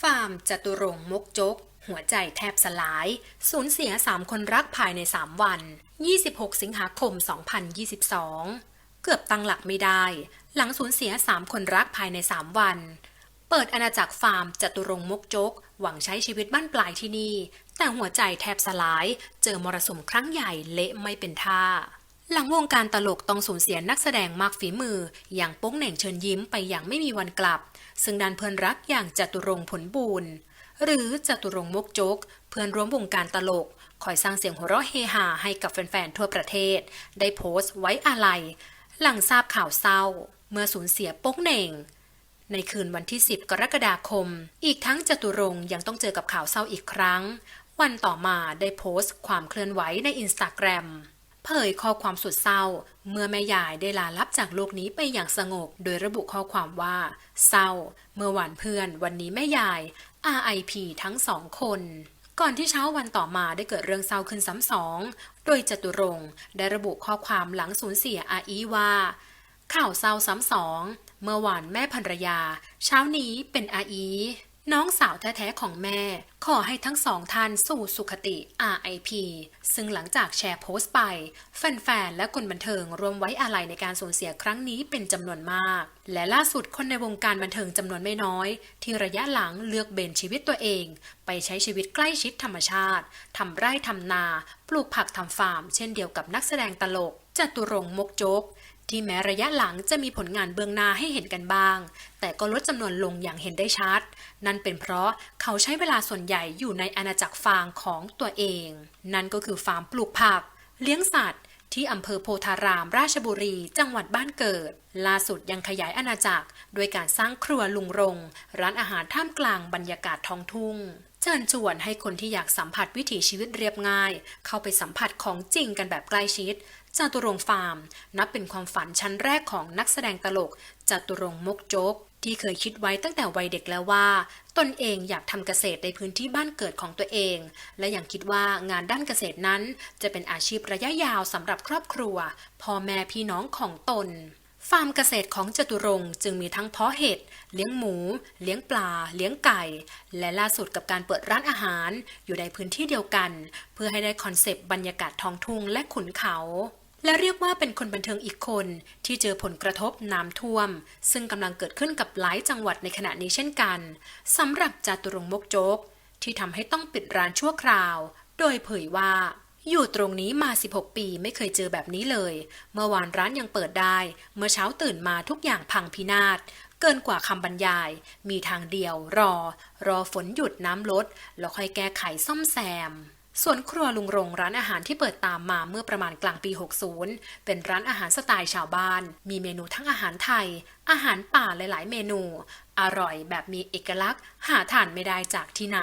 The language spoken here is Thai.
ฟาร์มจตุรงมกจก หัวใจแทบสลาย สูญเสีย 3 คนรักภายใน 3 วัน 26 สิงหาคม 2022 เกือบตั้งหลักไม่ได้ หลังสูญเสีย 3 คนรักภายใน 3 วัน เปิดอาณาจักรฟาร์มจตุรงมกจก หวังใช้ชีวิตบ้านปลายที่นี่ แต่หัวใจแทบสลาย เจอมรสุมครั้งใหญ่เละไม่เป็นท่า หลังวงการตลกต้องสูญเสียนักแสดงมากฝีมือ อย่างโป้งเหน่งเชิญยิ้มไปอย่างไม่มีวันกลับ ซึ่งด้านเพื่อนรักอย่างจตุรงผลบูรณ์หรือจตุรงมกจก เพื่อนร่วมวงการตลก คอยสร้างเสียงหัวเราะเฮฮาให้กับแฟนๆทั่วประเทศ ได้โพสต์ไว้อาลัย หลังทราบข่าวเศร้า เมื่อสูญเสียโป้งเหน่ง ในคืนวันที่ 10 กรกฎาคม อีกทั้งจตุรงยังต้องเจอกับข่าวเศร้าอีกครั้ง วันต่อมาได้โพสต์ความเคลื่อนไหวในอินสตาแกรม เผยข้อความสุดเศร้า เมื่อแม่ยายได้ลาลับจากโลกนี้ไปอย่างสงบ โดยระบุข้อความว่า เศร้า เมื่อวานเพื่อนวันนี้แม่ยาย RIP ทั้งสองคน ก่อนที่เช้าวันต่อมาได้เกิดเรื่องเศร้าขึ้นซ้ำสอง โดยจตุรงค์ได้ระบุข้อความหลังสูญเสียอาอีว่า ข่าวเศร้าซ้ำสอง เมื่อวานแม่ภรรยา เช้านี้เป็นอาอี น้องสาวแท้ๆของแม่ ขอให้ทั้งสองท่านสู่สุขติ RIP ซึ่งหลังจากแชร์โพสต์ไป แฟนๆ และคนบันเทิงรวมไว้อาลัยในการสูญเสียครั้งนี้เป็นจำนวนมาก และล่าสุดคนในวงการบันเทิงจำนวนไม่น้อย ที่ระยะหลังเลือกเบนชีวิตตัวเอง ไปใช้ชีวิตใกล้ชิดธรรมชาติทำไร่ทำนา ปลูกผักทำฟาร์ม เช่นเดียวกับนักแสดงตลกจตุรงมกจก ที่แม้ระยะหลังจะมีผลงานเบื้องหน้าให้เห็นกันบ้าง แต่ก็ลดจำนวนลงอย่างเห็นได้ชัด นั่นเป็นเพราะเขาใช้เวลาส่วนใหญ่อยู่ในอาณาจักรฟางของตัวเอง นั่นก็คือฟาร์มปลูกผัก เลี้ยงสัตว์ ที่อำเภอโพธาราม ราชบุรี จังหวัดบ้านเกิด ล่าสุดยังขยายอาณาจักร ด้วยการสร้างครัวลุงรง ร้านอาหารท่ามกลางบรรยากาศท้องทุ่ง เชิญชวนให้คนที่อยากสัมผัสวิถีชีวิตเรียบง่าย เข้าไปสัมผัสของจริงกันแบบใกล้ชิดจตุรงฟาร์ม นับเป็นความฝันชั้นแรกของนักแสดงตลกจตุรงมกจก ที่เคยคิดไว้ตั้งแต่วัยเด็กแล้วว่า ตนเองอยากทำเกษตรในพื้นที่บ้านเกิดของตัวเอง และยังคิดว่างานด้านเกษตรนั้น จะเป็นอาชีพระยะยาวสำหรับครอบครัวพ่อแม่พี่น้องของตน ฟาร์มเกษตรของจตุรงค์จึงมีทั้งเพาะเห็ด เลี้ยงหมู เลี้ยงปลา เลี้ยงไก่ และล่าสุดกับการเปิดร้านอาหารอยู่ในพื้นที่เดียวกัน เพื่อให้ได้คอนเซปต์บรรยากาศท้องทุ่งและขุนเขา และเรียกว่าเป็นคนบันเทิงอีกคนที่เจอผลกระทบน้ำท่วม ซึ่งกำลังเกิดขึ้นกับหลายจังหวัดในขณะนี้เช่นกันสำหรับจตุรงค์มกโจกที่ทำให้ต้องปิดร้านชั่วคราว โดยเผยว่า อยู่ตรงนี้มา 16 ปีไม่เคยเจอแบบนี้เลย เมื่อวานร้านยังเปิดได้ เมื่อเช้าตื่นมาทุกอย่างพังพินาศ เกินกว่าคำบรรยาย มีทางเดียว รอ รอฝนหยุดน้ำลด แล้วค่อยแก้ไขซ่อมแซมส่วนครัวลุงรงร้านอาหารที่เปิดตามมาเมื่อประมาณกลางปี 60 เป็นร้านอาหารสไตล์ชาวบ้าน มีเมนูทั้งอาหารไทย อาหารป่าหลาย ๆ เมนู อร่อยแบบมีเอกลักษณ์ หาทานไม่ได้จากที่ไหน